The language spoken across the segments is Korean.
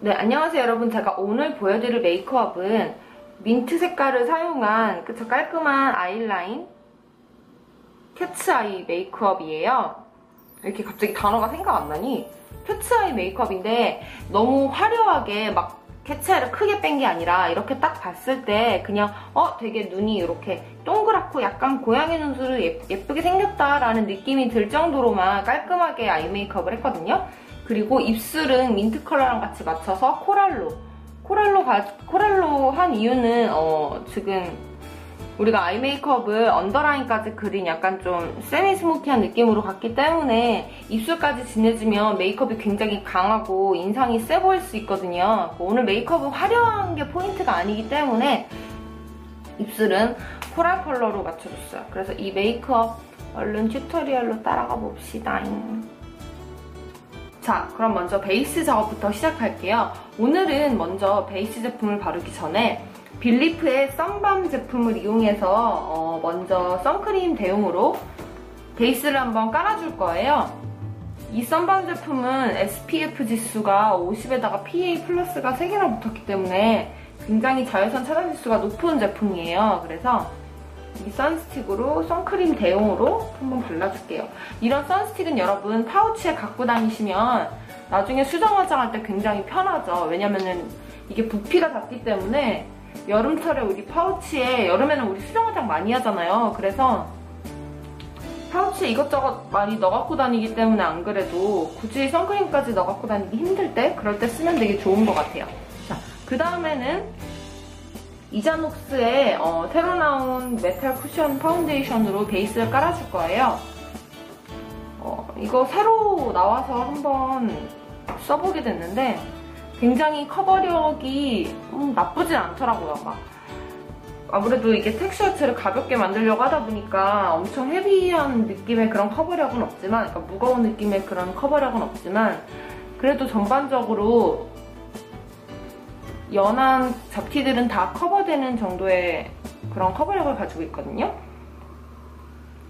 네, 안녕하세요 여러분. 제가 오늘 보여드릴 메이크업은 민트 색깔을 사용한 그쵸 깔끔한 아이라인 캐츠아이 메이크업이에요. 이렇게 갑자기 단어가 생각 안 나니? 캐츠아이 메이크업인데 너무 화려하게 막 캐츠아이를 크게 뺀 게 아니라 이렇게 딱 봤을 때 그냥 어 되게 눈이 이렇게 동그랗고 약간 고양이 눈수를 예쁘게 생겼다라는 느낌이 들 정도로만 깔끔하게 아이 메이크업을 했거든요. 그리고 입술은 민트 컬러랑 같이 맞춰서 코랄로 코랄로 가, 코랄로 한 이유는 어, 지금 우리가 아이 메이크업을 언더라인까지 그린 약간 좀 세미 스모키한 느낌으로 갔기 때문에 입술까지 진해지면 메이크업이 굉장히 강하고 인상이 세 보일 수 있거든요. 오늘 메이크업은 화려한 게 포인트가 아니기 때문에 입술은 코랄 컬러로 맞춰줬어요. 그래서 이 메이크업 얼른 튜토리얼로 따라가 봅시다. 자, 그럼 먼저 베이스 작업부터 시작할게요. 오늘은 먼저 베이스 제품을 바르기 전에 빌리프의 썬밤 제품을 이용해서 어 먼저 선크림 대용으로 베이스를 한번 깔아줄 거예요. 이 썬밤 제품은 SPF 지수가 50에다가 PA 플러스가 3개나 붙었기 때문에 굉장히 자외선 차단 지수가 높은 제품이에요. 그래서 이 선스틱으로 선크림 대용으로 한번 발라줄게요. 이런 선스틱은 여러분 파우치에 갖고 다니시면 나중에 수정 화장할 때 굉장히 편하죠. 왜냐면은 이게 부피가 작기 때문에 여름철에 우리 파우치에 여름에는 우리 수정 화장 많이 하잖아요. 그래서 파우치에 이것저것 많이 넣어갖고 다니기 때문에 안 그래도 굳이 선크림까지 넣어갖고 다니기 힘들 때 그럴 때 쓰면 되게 좋은 것 같아요. 자, 그 다음에는 이자녹스의 어, 새로 나온 메탈 쿠션 파운데이션으로 베이스를 깔아줄 거예요. 어, 이거 새로 나와서 한번 써보게 됐는데 굉장히 커버력이 음, 나쁘진 않더라고요. 막 아무래도 이게 텍스처를 가볍게 만들려고 하다 보니까 엄청 헤비한 느낌의 그런 커버력은 없지만 그러니까 무거운 느낌의 그런 커버력은 없지만 그래도 전반적으로 연한 잡티들은 다 커버되는 정도의 그런 커버력을 가지고 있거든요.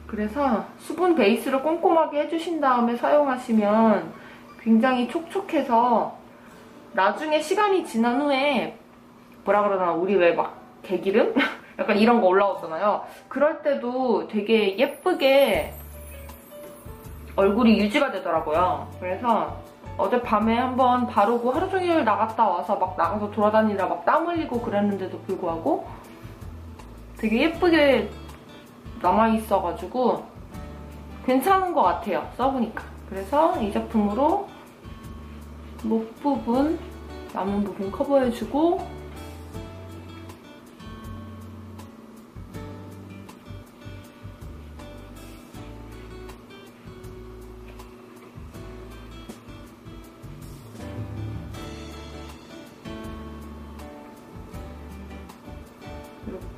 그래서 수분 베이스를 꼼꼼하게 해주신 다음에 사용하시면 굉장히 촉촉해서 나중에 시간이 지난 후에 뭐라 그러나 우리 왜 막 개기름? 약간 이런 거 올라오잖아요. 그럴 때도 되게 예쁘게 얼굴이 유지가 되더라고요. 그래서 어젯밤에 한번 바르고 하루 종일 나갔다 와서 막 나가서 돌아다니다 막땀 흘리고 그랬는데도 불구하고 되게 예쁘게 남아있어가지고 괜찮은 것 같아요. 써보니까. 그래서 이 제품으로 목 부분, 남은 부분 커버해주고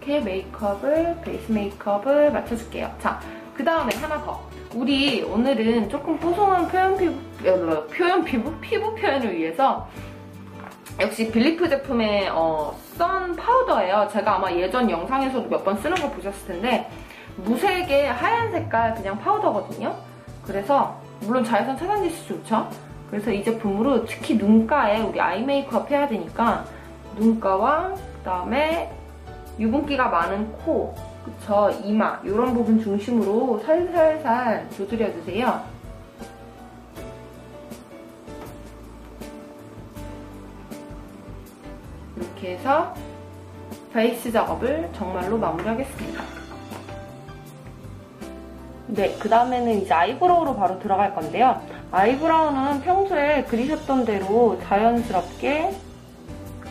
이렇게 메이크업을, 베이스 메이크업을 맞춰줄게요. 자, 그 다음에 하나 더. 우리 오늘은 조금 뽀송한 표현 피부, 어, 표현 피부? 피부 표현을 위해서 역시 빌리프 제품의 어, 선 파우더예요. 제가 아마 예전 영상에서도 몇 번 쓰는 거 보셨을 텐데 무색의 하얀 색깔 그냥 파우더거든요. 그래서 물론 자외선 차단지수 좋죠. 그래서 이 제품으로 특히 눈가에 우리 아이 메이크업 해야 되니까 눈가와 그다음에 유분기가 많은 코, 그쵸, 이마 이런 부분 중심으로 살살살 두드려주세요. 이렇게 해서 베이스 작업을 정말로 마무리하겠습니다. 네, 그 다음에는 이제 아이브로우로 바로 들어갈 건데요. 아이브로우는 평소에 그리셨던 대로 자연스럽게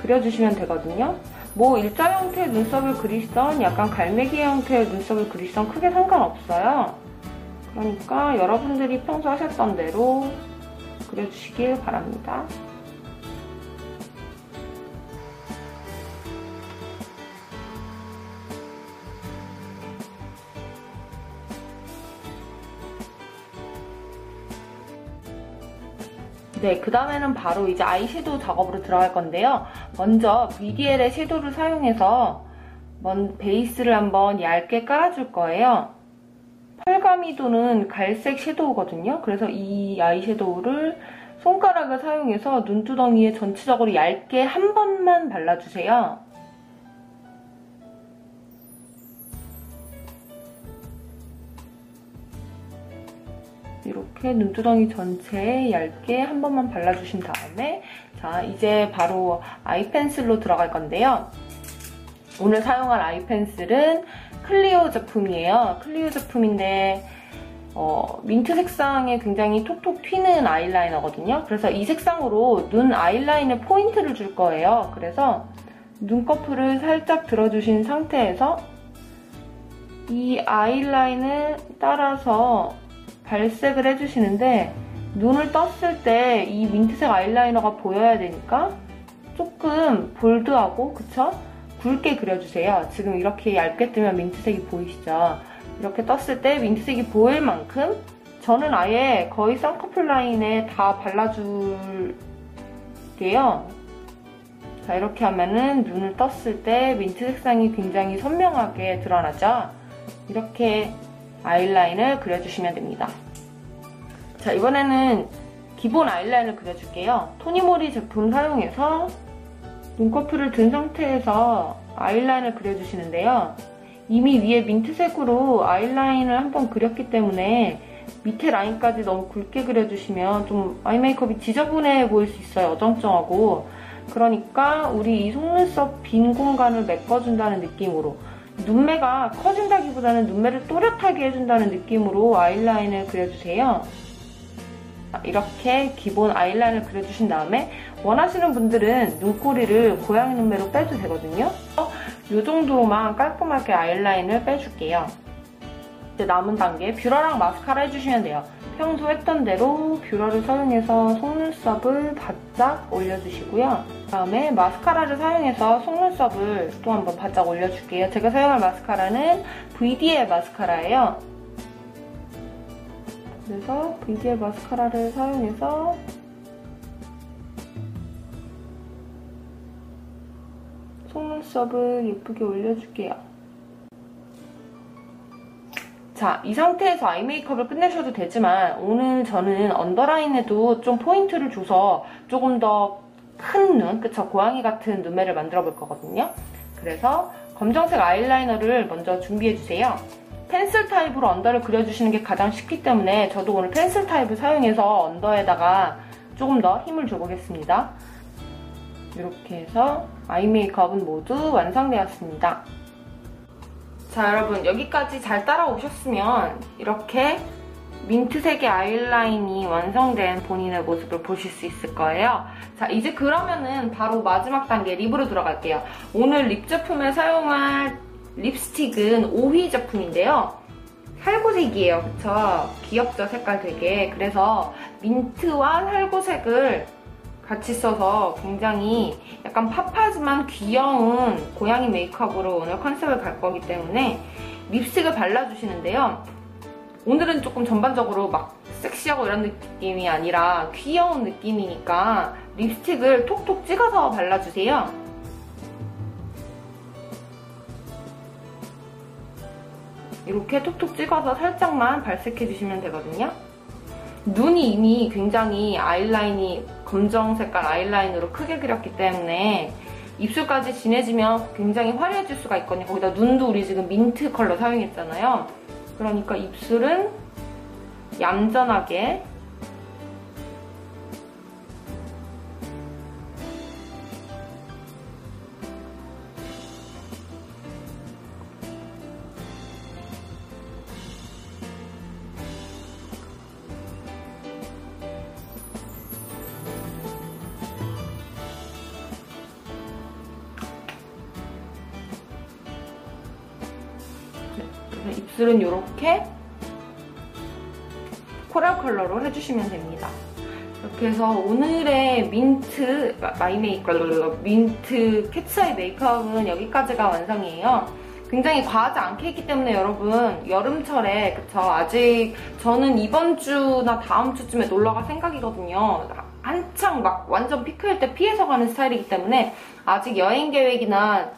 그려주시면 되거든요. 뭐 일자 형태의 눈썹을 그리시던 약간 갈매기 형태의 눈썹을 그리시던 크게 상관없어요. 그러니까 여러분들이 평소 하셨던 대로 그려주시길 바랍니다. 네, 그 다음에는 바로 이제 아이섀도우 작업으로 들어갈 건데요. 먼저 BDL의 섀도우를 사용해서 먼 베이스를 한번 얇게 깔아줄 거예요. 펄가미도는 갈색 섀도우거든요. 그래서 이 아이섀도우를 손가락을 사용해서 눈두덩이에 전체적으로 얇게 한 번만 발라주세요. 이렇게 눈두덩이 전체에 얇게 한 번만 발라주신 다음에 자 이제 바로 아이 펜슬로 들어갈 건데요. 오늘 사용할 아이 펜슬은 클리오 제품이에요. 클리오 제품인데 어, 민트 색상에 굉장히 톡톡 튀는 아이라이너거든요. 그래서 이 색상으로 눈 아이라인에 포인트를 줄 거예요. 그래서 눈꺼풀을 살짝 들어주신 상태에서 이 아이라인을 따라서 발색을 해주시는데 눈을 떴을 때 이 민트색 아이라이너가 보여야 되니까 조금 볼드하고 그쵸? 굵게 그려주세요. 지금 이렇게 얇게 뜨면 민트색이 보이시죠? 이렇게 떴을 때 민트색이 보일 만큼 저는 아예 거의 쌍꺼풀 라인에 다 발라줄게요. 자 이렇게 하면은 눈을 떴을 때 민트 색상이 굉장히 선명하게 드러나죠? 이렇게 아이라인을 그려주시면 됩니다. 자 이번에는 기본 아이라인을 그려줄게요. 토니모리 제품 사용해서 눈꺼풀을 든 상태에서 아이라인을 그려주시는데요. 이미 위에 민트색으로 아이라인을 한번 그렸기 때문에 밑에 라인까지 너무 굵게 그려주시면 좀 아이 메이크업이 지저분해 보일 수 있어요. 어정쩡하고. 그러니까 우리 이 속눈썹 빈 공간을 메꿔준다는 느낌으로 눈매가 커진다기보다는 눈매를 또렷하게 해준다는 느낌으로 아이라인을 그려주세요. 이렇게 기본 아이라인을 그려주신 다음에 원하시는 분들은 눈꼬리를 고양이 눈매로 빼도 되거든요. 이 정도로만 깔끔하게 아이라인을 빼줄게요. 이제 남은 단계 뷰러랑 마스카라 해주시면 돼요. 평소 했던 대로 뷰러를 사용해서 속눈썹을 바짝 올려주시고요. 다음에 마스카라를 사용해서 속눈썹을 또 한번 바짝 올려줄게요. 제가 사용할 마스카라는 VD의 마스카라예요. 그래서 VD의 마스카라를 사용해서 속눈썹을 예쁘게 올려줄게요. 자, 이 상태에서 아이 메이크업을 끝내셔도 되지만 오늘 저는 언더라인에도 좀 포인트를 줘서 조금 더 큰 눈, 그쵸? 고양이 같은 눈매를 만들어 볼 거거든요. 그래서 검정색 아이라이너를 먼저 준비해주세요. 펜슬 타입으로 언더를 그려주시는 게 가장 쉽기 때문에 저도 오늘 펜슬 타입을 사용해서 언더에다가 조금 더 힘을 줘보겠습니다. 이렇게 해서 아이 메이크업은 모두 완성되었습니다. 자 여러분 여기까지 잘 따라오셨으면 이렇게 민트색의 아이라인이 완성된 본인의 모습을 보실 수 있을 거예요. 자 이제 그러면은 바로 마지막 단계 립으로 들어갈게요. 오늘 립 제품에 사용할 립스틱은 오휘 제품인데요. 살구색이에요. 그쵸? 귀엽죠? 색깔 되게. 그래서 민트와 살구색을 같이 써서 굉장히 약간 팝하지만 귀여운 고양이 메이크업으로 오늘 컨셉을 갈 거기 때문에 립스틱을 발라주시는데요. 오늘은 조금 전반적으로 막 섹시하고 이런 느낌이 아니라 귀여운 느낌이니까 립스틱을 톡톡 찍어서 발라주세요. 이렇게 톡톡 찍어서 살짝만 발색해주시면 되거든요. 눈이 이미 굉장히 아이라인이 검정 색깔 아이라인으로 크게 그렸기 때문에 입술까지 진해지면 굉장히 화려해질 수가 있거든요. 거기다 눈도 우리 지금 민트 컬러 사용했잖아요. 그러니까 입술은 얌전하게 입술은 이렇게 코랄 컬러로 해주시면 됩니다. 이렇게 해서 오늘의 민트 마이 메이크업 민트 캐츠아이 메이크업은 여기까지가 완성이에요. 굉장히 과하지 않게 했기 때문에 여러분 여름철에 그쵸 아직 저는 이번 주나 다음 주쯤에 놀러갈 생각이거든요. 한창 막 완전 피크일 때 피해서 가는 스타일이기 때문에 아직 여행 계획이나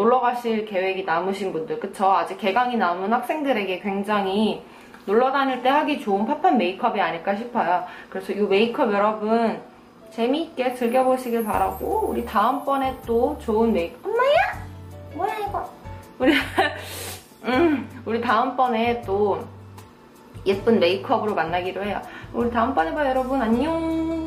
놀러 가실 계획이 남으신 분들, 그쵸? 아직 개강이 남은 학생들에게 굉장히 놀러 다닐 때 하기 좋은 팝팝 메이크업이 아닐까 싶어요. 그래서 이 메이크업 여러분 재미있게 즐겨보시길 바라고 우리 다음번에 또 좋은 메이크업 엄마야? 뭐야 이거? 우리 음, 우리 다음번에 또 예쁜 메이크업으로 만나기로 해요. 우리 다음번에 봐요 여러분 안녕